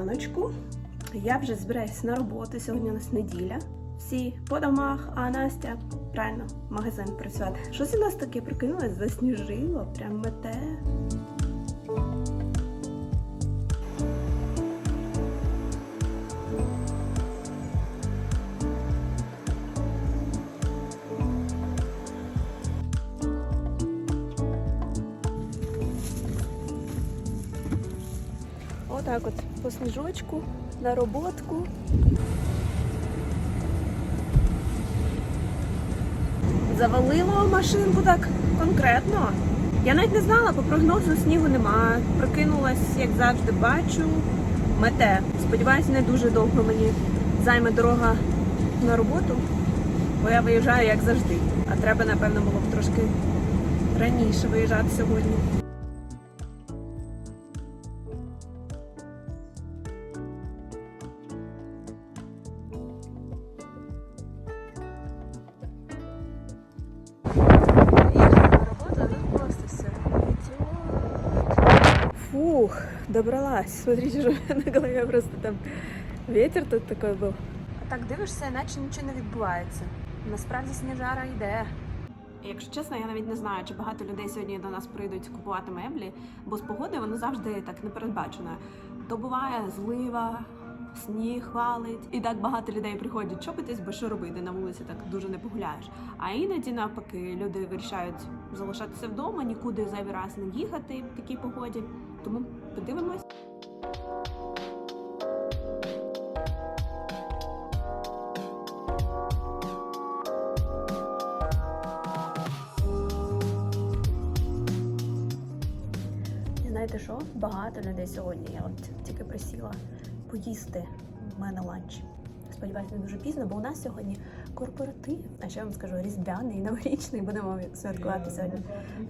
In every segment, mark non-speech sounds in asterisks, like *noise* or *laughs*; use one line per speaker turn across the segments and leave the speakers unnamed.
раночку. Я вже збираюсь на роботу. Сьогодні у нас неділя. Всі по домах, а Настя правильно магазин працювати. Щось у нас таке прикинулось, засніжило, прям мете. Отак от по сніжочку на роботку. Завалило машинку так конкретно. Я навіть не знала, по прогнозу снігу нема. Прокинулась, як завжди, бачу. Мете. Сподіваюсь, не дуже довго мені займе дорога на роботу, бо я виїжджаю як завжди. А треба, напевно, було б трошки раніше виїжджати сьогодні. Фух, добралась. Смотрите, что *laughs* на голові просто там ветер тут такий був. А так дивишся, іначе нічого не відбувається. Насправді сніжара йде. Якщо чесно, я навіть не знаю, чи багато людей сьогодні до нас прийдуть купувати меблі, бо з погоди воно завжди так непередбачено. То буває злива, сніг валить, і так багато людей приходять чопитись, бо що робити на вулиці так дуже не погуляєш. А іноді навпаки люди вирішають залишатися вдома, нікуди зайвий раз не їхати в такій погоді. Тому подивимось. Знаєте що? Багато людей сьогодні. Я от тільки присіла поїсти в мене ланч. Сподіваюся, не дуже пізно, бо у нас сьогодні корпоратив. А я вам скажу, різдвяний, новорічний. Будемо святкувати сьогодні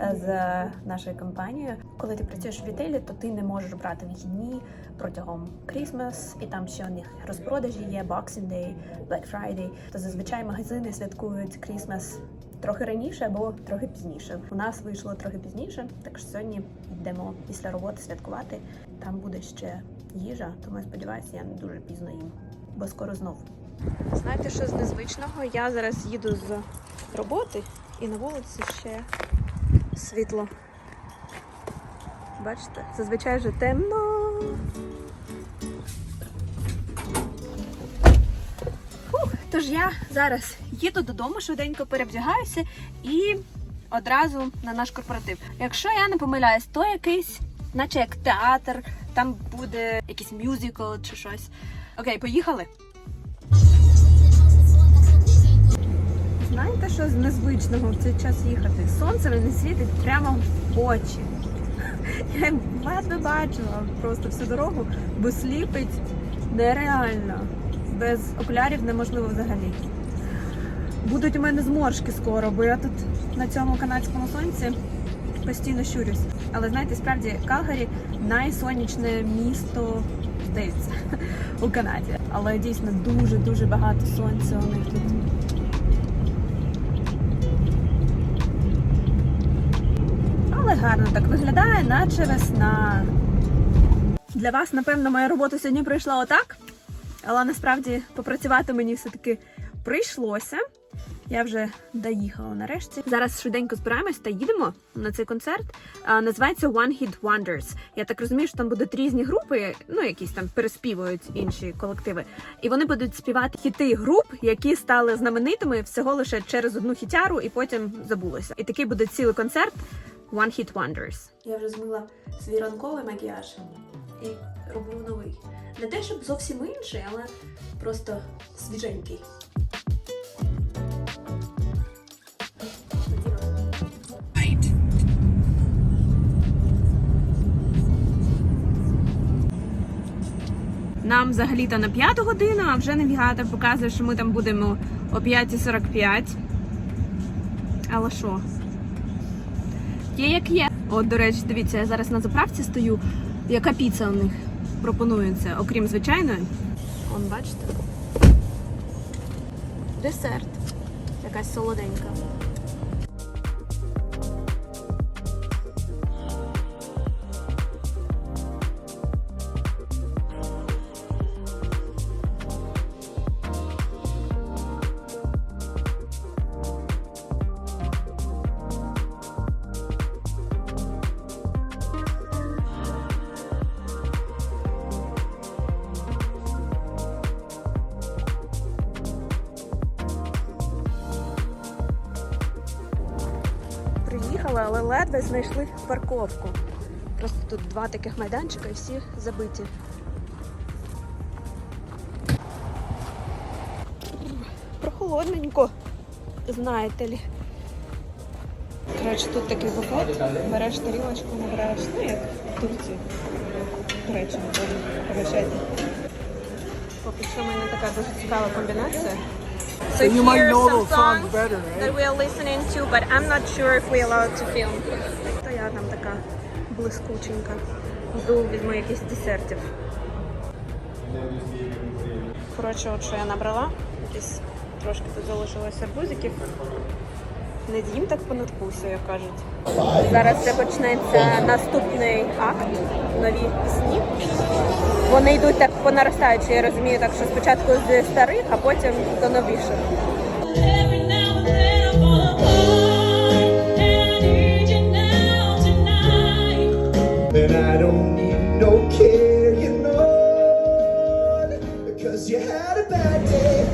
е, з нашою компанією. Коли ти працюєш в рітейлі, то ти не можеш брати вихідні протягом Крісмас, і там ще у них розпродажі є Boxing Day, Black Friday. То зазвичай магазини святкують Крісмас трохи раніше або трохи пізніше. У нас вийшло трохи пізніше, так що сьогодні йдемо після роботи святкувати. Там буде ще їжа, тому я сподіваюся, я не дуже пізно їм, бо скоро знов. Знаєте, що з незвичного? Я зараз їду з роботи і на вулиці ще світло. Бачите, зазвичай вже темно. Тож я зараз їду додому, швиденько перевдягаюся і одразу на наш корпоратив. Якщо я не помиляюсь, то якийсь, наче як театр, там буде якийсь мюзикл чи щось. Окей, поїхали. Знаєте, що з незвичного в цей час їхати? Сонце мені світить прямо в очі. Я ледве бачила просто всю дорогу, бо сліпить нереально. Без окулярів неможливо взагалі. Будуть у мене зморшки скоро, бо я тут на цьому канадському сонці постійно щурюсь. Але знаєте, справді Калгарі найсонячне місто, здається, у Канаді. Але дійсно дуже-дуже багато сонця у них тут. Але гарно так виглядає, наче весна. Для вас, напевно, моя робота сьогодні пройшла отак. Але насправді попрацювати мені все-таки прийшлося. Я вже доїхала нарешті. Зараз швиденько збираємось та їдемо на цей концерт. А, називається One Hit Wonders. Я так розумію, що там будуть різні групи, ну якісь там переспівують інші колективи. І вони будуть співати хіти груп, які стали знаменитими всього лише через одну хітяру, і потім забулося. І такий буде цілий концерт One Hit Wonders. Я вже змила свій ранковий макіяж і роблю новий. Не те, щоб зовсім інший, але просто свіженький. Нам взагалі-то на п'яту годину, а вже навігатор показує, що ми там будемо о 5.45. Але що? Є як є. От, до речі, дивіться, я зараз на заправці стою. Яка піца у них пропонується, окрім звичайної. Он, бачите? Десерт. Якась солоденька. Але ледве знайшли парковку. Просто тут два таких майданчика і всі забиті. Прохолодненько, знаєте лі. Коротше, тут такий буфет, береш тарілочку, набираєш, ну як в Турції. До речі, пригощайте. Поки що в мене така дуже цікава комбінація. So
you might know
some
those songs
songs
better,
that we are listening to, but I'm not sure if we allowed to film. То я там така блискученька. Йду візьму якісь десертів. Коротше, от що я набрала. Якісь трошки тут залишилось арбузиків. Не з'їм так понадкуся, як кажуть. Зараз вже почнеться наступний акт, нові пісні. Вони йдуть так по наростаючій, я розумію, так що спочатку з старих, а потім до новіших.
Then I fall apart, and I need you now tonight.
Then I don't need no care, you know, because you had a bad day.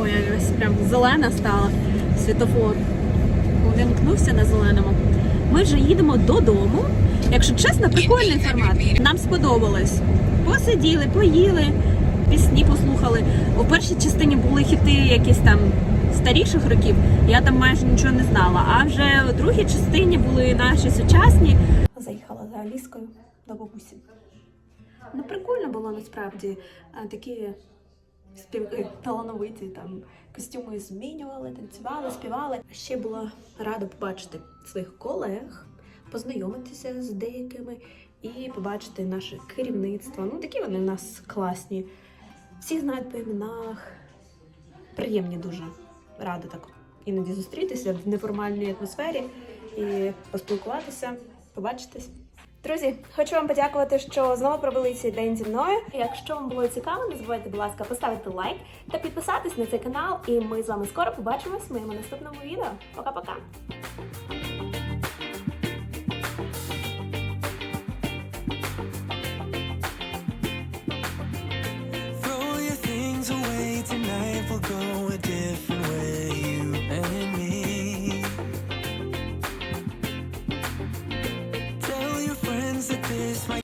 Ой, я ось прям зелена стала світофор. Увімкнувся на зеленому. Ми вже їдемо додому. Якщо чесно, прикольний формат. Нам сподобалось. Посиділи, поїли, пісні послухали. У першій частині були хіти якісь там старіших років. Я там майже нічого не знала. А вже у другій частині були наші сучасні. Заїхала за Аліскою до бабусі. Ну, прикольно було насправді. Такі співаки талановиті, там костюми змінювали, танцювали, співали. Ще була рада побачити своїх колег, познайомитися з деякими і побачити наше керівництво. Ну, такі вони в нас класні. Всіх знають по іменах. Приємні дуже. Рада так іноді зустрітися в неформальній атмосфері і поспілкуватися, побачитись. Друзі, хочу вам подякувати, що знову провели цей день зі мною. Якщо вам було цікаво, не забувайте, будь ласка, поставити лайк та підписатись на цей канал. І ми з вами скоро побачимось в моєму наступному відео. Пока-пока!